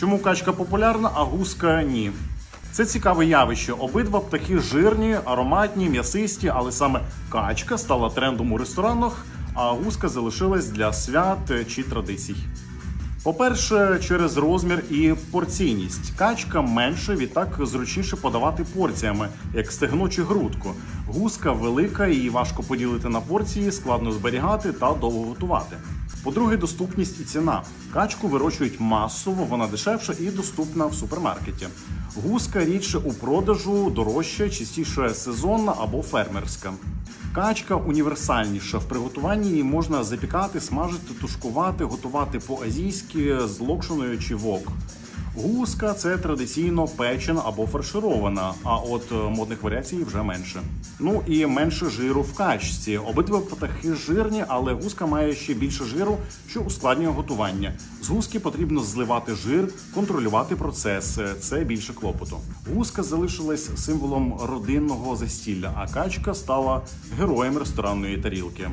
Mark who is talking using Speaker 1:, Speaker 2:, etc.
Speaker 1: Чому качка популярна, а гуска ні? Це цікаве явище. Обидва птахи жирні, ароматні, м'ясисті, але саме качка стала трендом у ресторанах, а гуска залишилась для свят чи традицій. По-перше, через розмір і порційність. Качка менше, відтак зручніше подавати порціями, як стегно чи грудку. Гуска велика, її важко поділити на порції, складно зберігати та довго готувати. По-друге, доступність і ціна. Качку вирощують масово, вона дешевша і доступна в супермаркеті. Гуска рідше у продажу, дорожча, частіше сезонна або фермерська. Качка універсальніша в приготуванні її можна запікати, смажити, тушкувати, готувати по-азійськи з локшиною чи вок. Гуска це традиційно печена або фарширована, а от е, модних варіацій вже менше. Ну і менше жиру в качці. Обидва птахи жирні, але гуска має ще більше жиру, що ускладнює готування. З гуски потрібно зливати жир, контролювати процес. Це більше клопоту. Гуска залишилась символом родинного застілля, а качка стала героєм ресторанної тарілки.